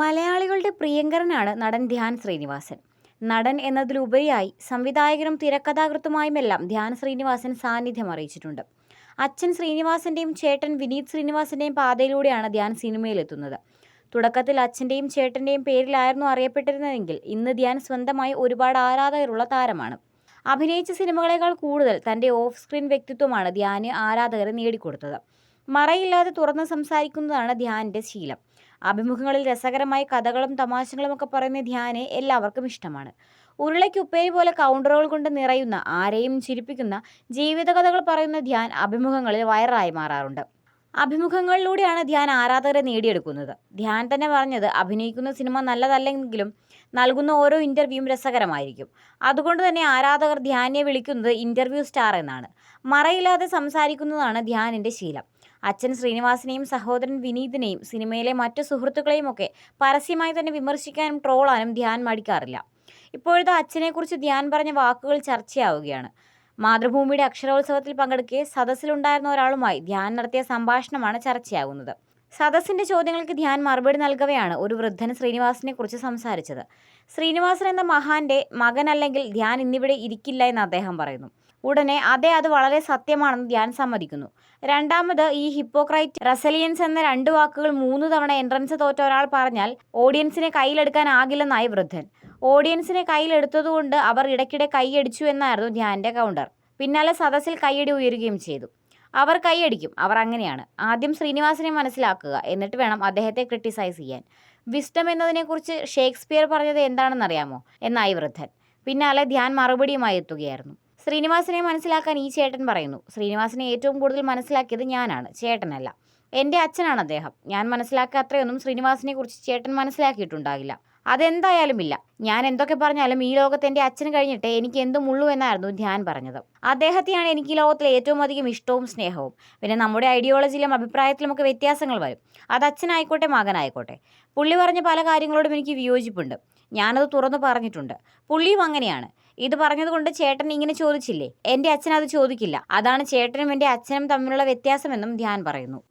മലയാളികളുടെ പ്രിയങ്കരനാണ് നടൻ ധ്യാൻ ശ്രീനിവാസൻ. നടൻ എന്നതിലുപരിയായി സംവിധായകനും തിരക്കഥാകൃത്തുമായുമെല്ലാം ധ്യാൻ ശ്രീനിവാസൻ സാന്നിധ്യം അറിയിച്ചിട്ടുണ്ട്. അച്ഛൻ ശ്രീനിവാസന്റെയും ചേട്ടൻ വിനീത് ശ്രീനിവാസന്റെയും പാതയിലൂടെയാണ് ധ്യാൻ സിനിമയിലെത്തുന്നത്. തുടക്കത്തിൽ അച്ഛന്റെയും ചേട്ടന്റെയും പേരിലായിരുന്നു അറിയപ്പെട്ടിരുന്നതെങ്കിൽ ഇന്ന് ധ്യാൻ സ്വന്തമായി ഒരുപാട് ആരാധകരുള്ള താരമാണ്. അഭിനയിച്ച സിനിമകളേക്കാൾ കൂടുതൽ തന്റെ ഓഫ് സ്ക്രീൻ വ്യക്തിത്വമാണ് ധ്യാന് ആരാധകരെ നേടിക്കൊടുത്തത്. മറയില്ലാതെ തുറന്ന് സംസാരിക്കുന്നതാണ് ധ്യാന്റെ ശീലം. അഭിമുഖങ്ങളിൽ രസകരമായി കഥകളും തമാശകളും ഒക്കെ പറയുന്ന ധ്യാനെ എല്ലാവർക്കും ഇഷ്ടമാണ്. ഉരുളയ്ക്ക് ഉപ്പേരി പോലെ കൗണ്ടറുകൾ കൊണ്ട് നിറയുന്ന ആരെയും ചിരിപ്പിക്കുന്ന ജീവിതകഥകൾ പറയുന്ന ധ്യാൻ അഭിമുഖങ്ങളിൽ വൈറലായി മാറാറുണ്ട്. അഭിമുഖങ്ങളിലൂടെയാണ് ധ്യാൻ ആരാധകരെ നേടിയെടുക്കുന്നത്. ധ്യാൻ തന്നെ പറഞ്ഞത് അഭിനയിക്കുന്ന സിനിമ നല്ലതല്ലെങ്കിലും നൽകുന്ന ഓരോ ഇന്റർവ്യൂവും രസകരമായിരിക്കും. അതുകൊണ്ട് തന്നെ ആരാധകർ ധ്യാനെ വിളിക്കുന്നത് ഇന്റർവ്യൂ സ്റ്റാർ എന്നാണ്. മറയില്ലാതെ സംസാരിക്കുന്നതാണ് ധ്യാനിന്റെ ശീലം. അച്ഛൻ ശ്രീനിവാസിനെയും സഹോദരൻ വിനീതിനെയും സിനിമയിലെ മറ്റു സുഹൃത്തുക്കളെയും ഒക്കെ പരസ്യമായി തന്നെ വിമർശിക്കാനും ട്രോളാനും ധ്യാൻ മടിക്കാറില്ല. ഇപ്പോഴത്തെ അച്ഛനെക്കുറിച്ച് ധ്യാൻ പറഞ്ഞ വാക്കുകൾ ചർച്ചയാവുകയാണ്. മാതൃഭൂമിയുടെ അക്ഷരോത്സവത്തിൽ പങ്കെടുക്കെ സദസ്സിലുണ്ടായിരുന്ന ഒരാളുമായി ധ്യാൻ നടത്തിയ സംഭാഷണമാണ് ചർച്ചയാകുന്നത്. സദസ്സിന്റെ ചോദ്യങ്ങൾക്ക് ധ്യാൻ മറുപടി നൽകവെയാണ് ഒരു വൃദ്ധൻ ശ്രീനിവാസിനെ കുറിച്ച് സംസാരിച്ചത്. ശ്രീനിവാസൻ എന്ന മഹാന്റെ മകനല്ലെങ്കിൽ ധ്യാൻ ഇന്നിവിടെ ഇരിക്കില്ല എന്ന് അദ്ദേഹം പറയുന്നു. ഉടനെ അതെ അത് വളരെ സത്യമാണെന്ന് ധ്യാൻ സമ്മതിക്കുന്നു. രണ്ടാമത് ഈ ഹിപ്പോക്രൈറ്റ് റെസലിയൻസ് എന്ന രണ്ട് വാക്കുകൾ മൂന്ന് തവണ എൻട്രൻസ് തോറ്റ ഒരാൾ പറഞ്ഞാൽ ഓഡിയൻസിനെ കയ്യിലെടുക്കാനാകില്ലെന്നായി വൃദ്ധൻ. ഓഡിയൻസിനെ കയ്യിലെടുത്തതുകൊണ്ട് അവർ ഇടയ്ക്കിടെ കൈയടിച്ചു എന്നായിരുന്നു ധ്യാന്റെ കൗണ്ടർ പിന്നാലെ സദസ്സിൽ കൈയടി ഉയരുകയും ചെയ്തു. അവർ കൈയടിക്കും. അവർ അങ്ങനെയാണ്. ആദ്യം ശ്രീനിവാസിനെ മനസ്സിലാക്കുക. എന്നിട്ട് വേണം അദ്ദേഹത്തെ ക്രിട്ടിസൈസ് ചെയ്യാൻ. വിസ്ഡം എന്നതിനെക്കുറിച്ച് ഷേക്സ്പിയർ പറഞ്ഞത് എന്താണെന്നറിയാമോ? എന്നായി വൃദ്ധൻ. പിന്നാലെ ധ്യാൻ മറുപടിയുമായി എത്തുകയായിരുന്നു. ശ്രീനിവാസിനെ മനസ്സിലാക്കാൻ ഈ ചേട്ടൻ പറയുന്നു. ശ്രീനിവാസിനെ ഏറ്റവും കൂടുതൽ മനസ്സിലാക്കിയത് ഞാനാണ്. ചേട്ടനല്ല. എന്റെ അച്ഛനാണ് അദ്ദേഹം. ഞാൻ മനസ്സിലാക്കാത്രയൊന്നും ശ്രീനിവാസനെ കുറിച്ച് ചേട്ടൻ മനസ്സിലാക്കിയിട്ടുണ്ടാകില്ല. അതെന്തായാലും ഇല്ല. ഞാൻ എന്തൊക്കെ പറഞ്ഞാലും ഈ ലോകത്ത് എന്റെ അച്ഛന് കഴിഞ്ഞിട്ട് എനിക്ക് എന്തും ഉള്ളൂ എന്നായിരുന്നു ധ്യാൻ പറഞ്ഞത്. അദ്ദേഹത്തെയാണ് എനിക്ക് ഈ ലോകത്തിലെ ഏറ്റവും അധികം ഇഷ്ടവും സ്നേഹവും. പിന്നെ നമ്മുടെ ഐഡിയോളജിയിലും അഭിപ്രായത്തിലുമൊക്കെ വ്യത്യാസങ്ങൾ വരും. അത് അച്ഛനായിക്കോട്ടെ മകനായിക്കോട്ടെ. പുള്ളി പറഞ്ഞ പല കാര്യങ്ങളോടും എനിക്ക് വിയോജിപ്പുണ്ട്. ഞാനത് തുറന്നു പറഞ്ഞിട്ടുണ്ട്. പുള്ളിയും അങ്ങനെയാണ്. ഇത് പറഞ്ഞതുകൊണ്ട് ചേട്ടൻ ഇങ്ങനെ ചോദിച്ചില്ലേ? എന്റെ അച്ഛൻ അത് ചോദിക്കില്ല. അതാണ് ചേട്ടനും എന്റെ അച്ഛനും തമ്മിലുള്ള വ്യത്യാസമെന്നും ധ്യാൻ പറയുന്നു.